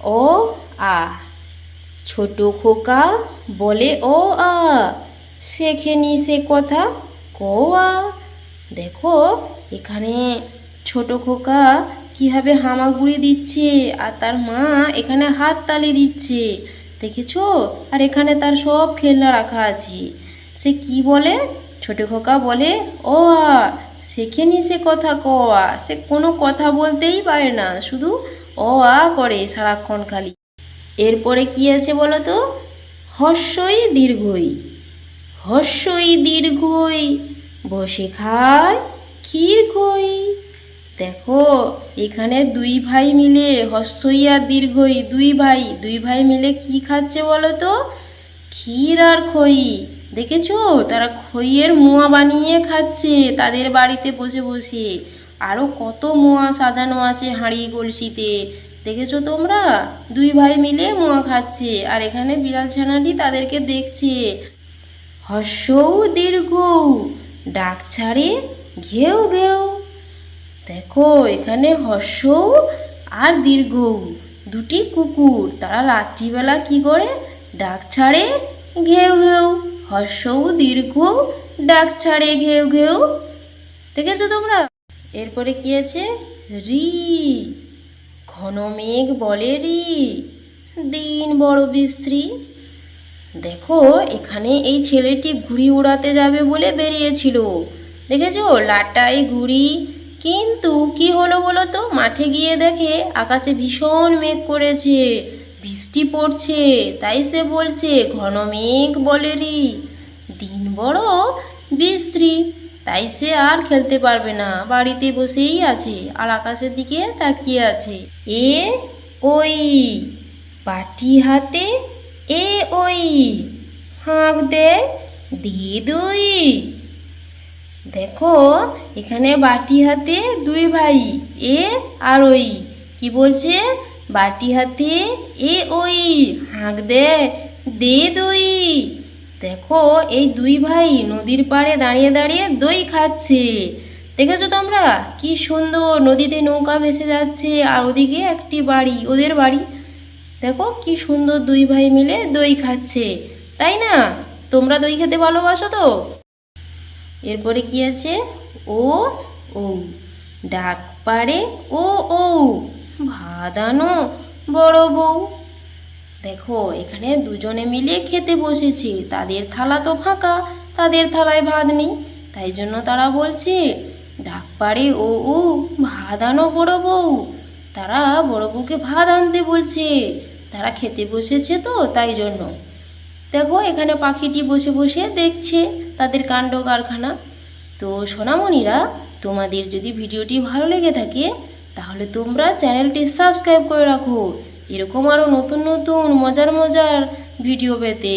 ও আ। ছোট খোকা বলে ও আ। শেখেনি সে কথা কোয়া দেখো, এখানে ছোট খোকা কীভাবে হামাগুড়ি দিচ্ছে, আর তার মা এখানে হাত তালি দিচ্ছে। দেখেছ? আর এখানে তার সব খেলনা রাখা আছে। সে কি বলে? ছোট খোকা বলে, ও আ। শেখেনি সে কথা ক আ। সে কোনো কথা বলতেই পারে না। শুধু অ, আ করে সারাক্ষণ খালি। এরপরে কি আছে বলো তো? হর্ষই দীর্ঘই। হর্ষই দীর্ঘই। বসে খায় ক্ষীর খই। দেখো, এখানে দুই ভাই মিলে হর্ষই আর দীর্ঘই। দুই ভাই দুই ভাই মিলে কি খাচ্ছে বলো তো? ক্ষীর আর খই। দেখেছ? তারা খইয়ের মোয়া বানিয়ে খাচ্ছে তাদের বাড়িতে বসে বসে। আরও কত মোয়া সাজানো আছে হাঁড়ি কলসিতে। দেখেছ তোমরা? দুই ভাই মিলে মোয়া খাচ্ছে আর এখানে বিড়াল ছানাটি তাদেরকে দেখছে। হর্ষৌ দীর্ঘ। ডাক ছাড়ে ঘেউ ঘেউ। দেখো, এখানে হর্ষ আর দীর্ঘ। দুটি কুকুর। তারা রাত্রিবেলা কি করে? ডাক ছাড়ে ঘেউ ঘেউ। হর্ষ দীর্ঘ ডাক ছাড়ে ঘেউ ঘেউ। দেখেছ তোমরা? এরপরে কি আছে? রি। ঘন মেঘ বলে রি। দিন বড় বিশ্রী। দেখো, এখানে এই ছেলেটি ঘুড়ি উড়াতে যাবে বলে বেরিয়েছিল। দেখেছ? লাটাই ঘুড়ি। কিন্তু কি হলো বলো তো? মাঠে গিয়ে দেখে আকাশে ভীষণ মেঘ করেছে। বৃষ্টি পড়ছে, তাই সে বলছে, ঘন মেঘ বলে রি দিন বড় বিশ্রী, তাই সে আর খেলতে পারবে না। বাড়িতে বসেই আছে, আর আকাশের দিকে তাকিয়ে আছে। এ ওই, পাটি হাতে এ ওই, হাঁক দে দি দুই। দেখো, এখানে বাটি হাতে দুই ভাই, এ আর ওই। কি বলছে? বাটি হাতে এ ওই হাঁক দে দে দই। দেখো, এই দুই ভাই নদীর পাড়ে দাঁড়িয়ে দাঁড়িয়ে দই খাচ্ছে। দেখেছ তোমরা? কি সুন্দর, নদীতে নৌকা ভেসে যাচ্ছে, আর ওদিকে একটি বাড়ি, ওদের বাড়ি। দেখো, কি সুন্দর দুই ভাই মিলে দই খাচ্ছে, তাই না? তোমরা দই খেতে ভালোবাসো তো? এরপরে কি আছে? ও ও ডাক পারে ও ও ভাদানো বড় বউ। দেখো, এখানে দুজনে মিলে খেতে বসেছে। তাদের থালা তো ফাঁকা, তাদের থালায় ভাত নেই। তাই জন্য তারা বলছে, ডাক পারে ও ও, ভাত আনো বড় বউ। তারা বড় বউকে ভাত আনতে বলছে, তারা খেতে বসেছে তো, তাই জন্য। দেখো, এখানে পাখিটি বসে বসে দেখছে তাদের কাণ্ড কারখানা। তো সোনামণিরা, তোমাদের যদি ভিডিওটি ভালো লেগে থাকে তাহলে তোমরা চ্যানেলটি সাবস্ক্রাইব করে রাখো। এরকম আরও নতুন নতুন মজার মজার ভিডিও পেতে।